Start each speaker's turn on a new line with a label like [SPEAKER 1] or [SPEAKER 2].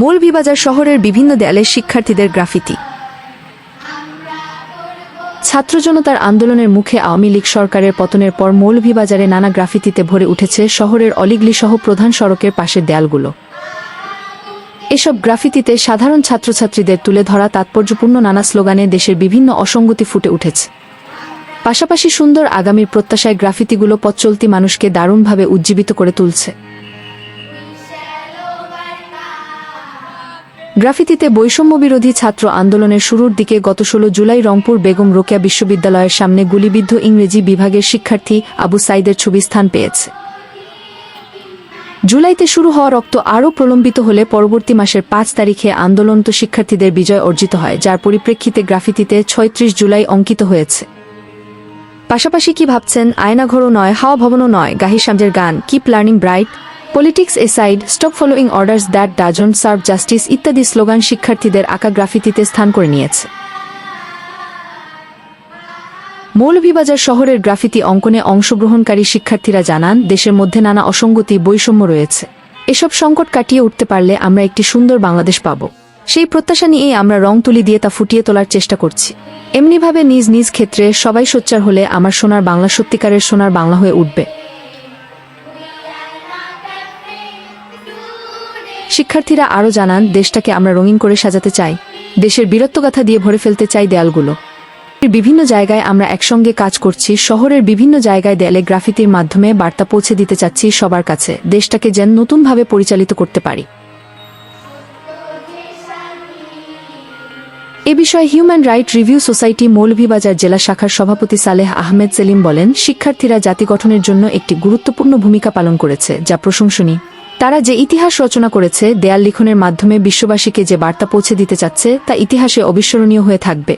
[SPEAKER 1] মৌলভীবাজার শহরের বিভিন্ন দেয়ালে শিক্ষার্থীদের গ্রাফিতি। ছাত্র জনতার আন্দোলনের মুখে আওয়ামী লীগ সরকারের পতনের পর মৌলভীবাজারে নানা গ্রাফিতিতে ভরে উঠেছে শহরের অলিগলি সহ প্রধান সড়কের পাশের দেয়ালগুলো। এসব গ্রাফিতিতে সাধারণ ছাত্রছাত্রীদের তুলে ধরা তাৎপর্যপূর্ণ নানা স্লোগানে দেশের বিভিন্ন অসঙ্গতি ফুটে উঠেছে। পাশাপাশি সুন্দর আগামীর প্রত্যাশায় গ্রাফিতিগুলো পথচলতি মানুষকে দারুণভাবে উজ্জীবিত করে তুলছে। গ্রাফিতিতে বৈষম্য বিরোধী ছাত্র আন্দোলনের শুরুর দিকে গত ষোলো জুলাই রংপুর বেগম রোকেয়া বিশ্ববিদ্যালয়ের সামনে গুলিবিদ্ধ ইংরেজি বিভাগের শিক্ষার্থী আবু সাইদের ছবি স্থান পেয়েছে। জুলাইতে শুরু হওয়া রক্ত আরও প্রলম্বিত হলে পরবর্তী মাসের পাঁচ তারিখে আন্দোলনত শিক্ষার্থীদের বিজয় অর্জিত হয়, যার পরিপ্রেক্ষিতে গ্রাফিতিতে ছয়ত্রিশ জুলাই অঙ্কিত হয়েছে। পাশাপাশি কি ভাবছেন? আয়নাঘরও নয়, হাওয়া ভবনও নয় গাহি সামজের গান keep learning bright politics aside stop following orders that doesn't serve justice ইত্যাদি স্লোগান শিক্ষার্থীদের আঁকা গ্রাফিতিতে স্থান করে নিয়েছে। মৌলভীবাজার শহরের গ্রাফিতি অঙ্কনে অংশগ্রহণকারী শিক্ষার্থীরা জানান, দেশের মধ্যে নানা অসঙ্গতি, বৈষম্য রয়েছে। এসব সংকট কাটিয়ে উঠতে পারলে আমরা একটি সুন্দর বাংলাদেশ পাব। সেই প্রত্যাশা নিয়েই আমরা রং তুলি দিয়ে তা ফুটিয়ে তোলার চেষ্টা করছি। এমনিভাবে নিজ নিজ ক্ষেত্রে সবাই সোচ্চার হলে আমার সোনার বাংলা সত্যিকারের সোনার বাংলা হয়ে উঠবে। শিক্ষার্থীরা আরও জানান, দেশটাকে আমরা রঙিন করে সাজাতে চাই। দেশের বীরত্বগাথা দিয়ে ভরে ফেলতে চাই দেয়ালগুলো। বিভিন্ন জায়গায় আমরা একসঙ্গে কাজ করছি, শহরের বিভিন্ন জায়গায় দেয়ালে গ্রাফিতির মাধ্যমে বার্তা পৌঁছে দিতে চাচ্ছি সবার কাছে। দেশটাকে যেন নতুনভাবে পরিচালিত করতে পারি। এ বিষয়ে human right review society Moulvibazar জেলা শাখার সভাপতি সালেহ আহমেদ সেলিম বলেন, শিক্ষার্থীরা জাতি গঠনের জন্য একটি গুরুত্বপূর্ণ ভূমিকা পালন করেছে, যা প্রশংসনীয়। তারা যে ইতিহাস রচনা করেছে, দেয়াল লিখনের মাধ্যমে বিশ্ববাসীকে যে বার্তা পৌঁছে দিতে চাচ্ছে, তা ইতিহাসে অবিস্মরণীয় হয়ে থাকবে।